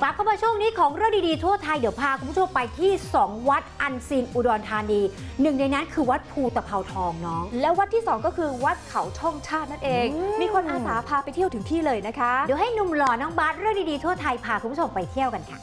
กลับเข้ามาช่วงนี้ของเรื่องดีๆทั่วไทย เดี๋ยวพาคุณผู้ชมไปที่ 2 วัดอันซีนอุดรธานี หนึ่งในนั้นคือวัดภูตะเภาทองน้อง แล้ววัดที่ 2 ก็คือวัดเขาช่องชาตินั่นเองอืมมีคนอาสาพาไปเที่ยวถึงที่เลยนะคะ เดี๋ยวให้หนุ่มหล่อน้องบาสเรื่องดีๆทั่วไทยพาคุณผู้ชมไปเที่ยวกันค่ะ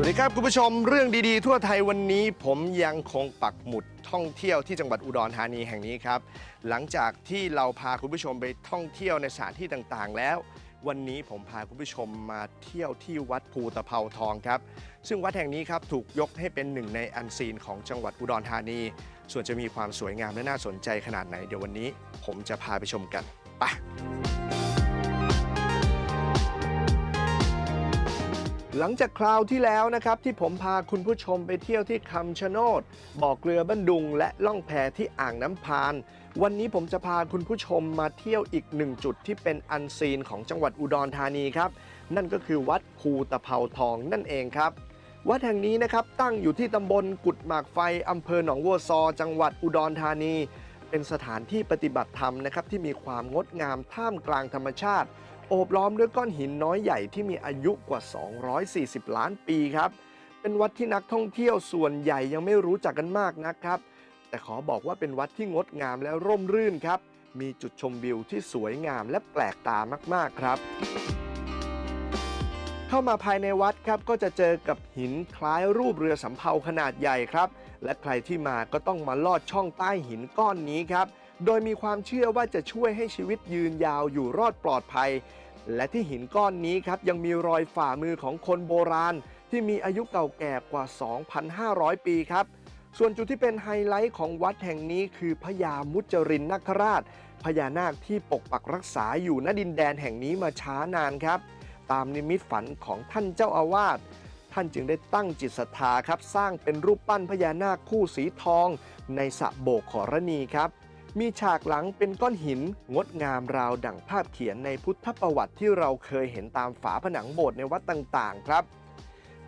สวัสดีครับคุณผู้ชมเรื่องดีๆ ทั่วไทยวันนี้ผมยังคงปักหมุดท่องเที่ยวที่จังหวัดอุดรธานีแห่งนี้ครับ หลังจากที่เราพาคุณผู้ชมไปท่องเที่ยวในสถานที่ต่างๆ แล้ว วันนี้ผมพาคุณผู้ชมมาเที่ยวที่วัดภูตะเภาทองครับ ซึ่งวัดแห่งนี้ครับถูกยกให้เป็นหนึ่งในอันซีนของจังหวัดอุดรธานี ส่วนจะมีความสวยงามและน่าสนใจขนาดไหนเดี๋ยววันนี้ ผมจะพาไปชมกันไป หลังจากคราวที่แล้วนะครับที่ผมพาคุณผู้ชมไปเที่ยวที่คำชะโนดบ่อเกลือบ้านดุง และล่องแพที่อ่างน้ำพาน วันนี้ผมจะพาคุณผู้ชมมาเที่ยวอีกหนึ่งจุดที่เป็นอันซีนของจังหวัดอุดรธานีครับ นั่นก็คือวัดภูตะเภาทองนั่นเองครับ วัดแห่งนี้นะครับตั้งอยู่ที่ตำบลกุดหมากไฟอำเภอหนองวัวซอ จังหวัดอุดรธานี เป็นสถานที่ปฏิบัติธรรมนะครับที่มีความงดงามท่ามกลางธรรมชาติ โอบล้อมด้วยก้อนหินน้อยใหญ่ที่มีอายุกว่า 240 ล้านปีครับ เป็นวัดที่นักท่องเที่ยวส่วนใหญ่ยังไม่รู้จักกันมากนะครับ แต่ขอบอกว่าเป็นวัดที่งดงามและร่มรื่นครับ มีจุดชมวิวที่สวยงามและแปลกตามากๆครับ เข้ามาภายในวัดครับก็จะเจอกับหินคล้ายรูปเรือสำเภาขนาดใหญ่ครับ และใครที่มาก็ต้องมาลอดช่องใต้หินก้อนนี้ครับ โดยมีความเชื่อว่าจะช่วยให้ชีวิตยืนยาวอยู่รอดปลอดภัย และที่หินก้อนนี้ครับยังมีรอยฝ่ามือของคนโบราณ ที่มีอายุเก่าแก่กว่า 2,500 ปีครับ ส่วนจุดที่เป็นไฮไลท์ของวัดแห่งนี้คือพญามุจรินนาคราชพญานาคที่ปกปักรักษาอยู่ณดินแดนแห่งนี้มาช้านานครับ ตามนิมิตฝันของท่านเจ้าอาวาสท่านจึงได้ตั้งจิตศรัทธาครับ สร้างเป็นรูปปั้นพญานาคคู่สีทอง ในสระโบกขอรณีครับ มีฉากหลังเป็นก้อนหินงดงามราวดั่งภาพเขียนในพุทธประวัติที่เราเคยเห็นตามฝาผนังโบสถ์ในวัดต่างๆ ครับ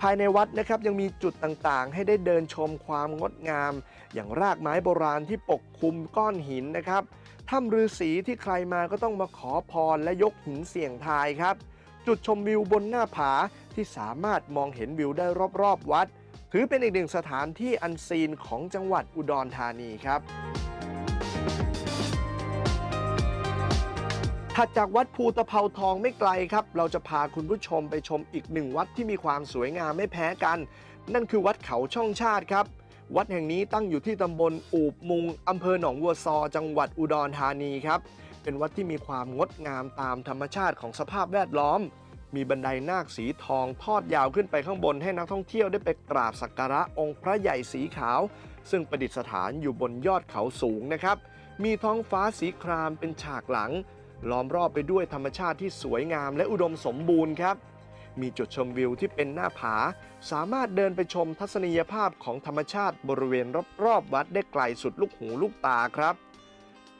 ภายในวัดนะครับยังมีจุดต่างๆ ให้ได้เดินชมความงดงาม อย่างรากไม้โบราณที่ปกคลุมก้อนหินนะครับถ้ำฤาษีที่ใครมาก็ต้องมาขอพรและยกหินเสี่ยงทายครับ จุดชมวิวบนหน้าผาที่สามารถมองเห็นวิวได้รอบๆวัด ถือเป็นอีกหนึ่งสถานที่อันซีนของจังหวัดอุดรธานีครับ ถัดจากวัดภูตะเภาทองไม่ไกลครับ เราจะพาคุณผู้ชมไปชมอีกหนึ่งวัดที่มีความสวยงามไม่แพ้กัน นั่นคือวัดเขาช่องชาติครับ วัดแห่งนี้ตั้งอยู่ที่ตำบลอูบมุงอำเภอหนองวัวซอ จังหวัดอุดรธานีครับ เป็นวัดที่มีความงดงามตามธรรมชาติของสภาพแวดล้อม มีบันไดนาคสีทองทอดยาวขึ้นไปข้างบนให้นักท่องเที่ยวได้ไปกราบสักการะองค์พระใหญ่สีขาว ซึ่งประดิษฐานอยู่บนยอดเขาสูงนะครับ มีท้องฟ้าสีครามเป็นฉากหลัง ล้อมรอบไปด้วยธรรมชาติที่สวยงามและอุดมสมบูรณ์ครับ มีจุดชมวิวที่เป็นหน้าผา สามารถเดินไปชมทัศนียภาพของธรรมชาติบริเวณรอบๆวัดได้ไกลสุดลูกหูลูกตาครับ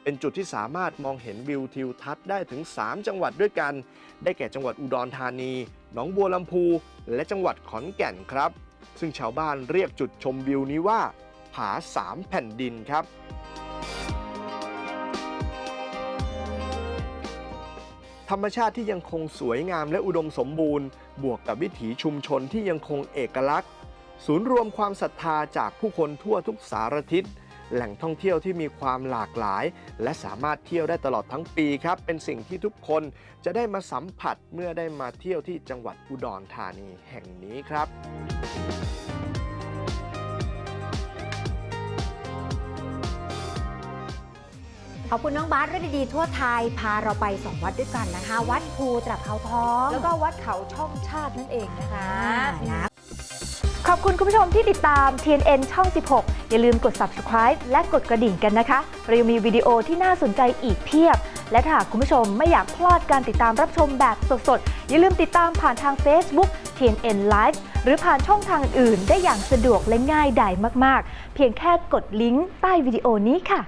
เป็นจุดที่สามารถมองเห็นวิวทิวทัศน์ได้ถึง 3 จังหวัดด้วยกัน ได้แก่จังหวัดอุดรธานี หนองบัวลำพู และจังหวัดขอนแก่นครับ ซึ่งชาวบ้านเรียกจุดชมวิวนี้ว่า ผาสามแผ่นดินครับ ธรรมชาติที่ยังคงสวยงามและอุดมสมบูรณ์ บวกกับวิถีชุมชนที่ยังคงเอกลักษณ์ ศูนย์รวมความศรัทธาจากผู้คนทั่วทุกสารทิศ แหล่งท่องเที่ยวที่มีความหลากหลาย และสามารถเที่ยวได้ตลอดทั้งปีครับ เป็นสิ่งที่ทุกคนจะได้มาสัมผัสเมื่อได้มาเที่ยวที่จังหวัดอุดรธานีแห่งนี้ครับ ขอบคุณน้องบาสเรื่องดีๆทั่วไทย พาเราไปสองวัดด้วยกันนะคะ วัดภูตะเภาทอง แล้วก็วัดเขาช่องชาตินั่นเองนะคะนะขอบคุณคุณผู้ชมที่ติดตาม TNN ช่อง 16 อย่าลืมกด subscribe และกดกระดิ่งกันนะคะ เรายังมีวิดีโอที่น่าสนใจอีกเพียบ และถ้าหากคุณผู้ชมไม่อยากพลาดการติดตามรับชมแบบสดๆ อย่าลืมติดตามผ่านทาง Facebook TNN Live หรือผ่านช่องทางอื่นได้อย่างสะดวกและง่ายดายมากๆ เพียงแค่กดลิงก์ใต้วิดีโอนี้ค่ะ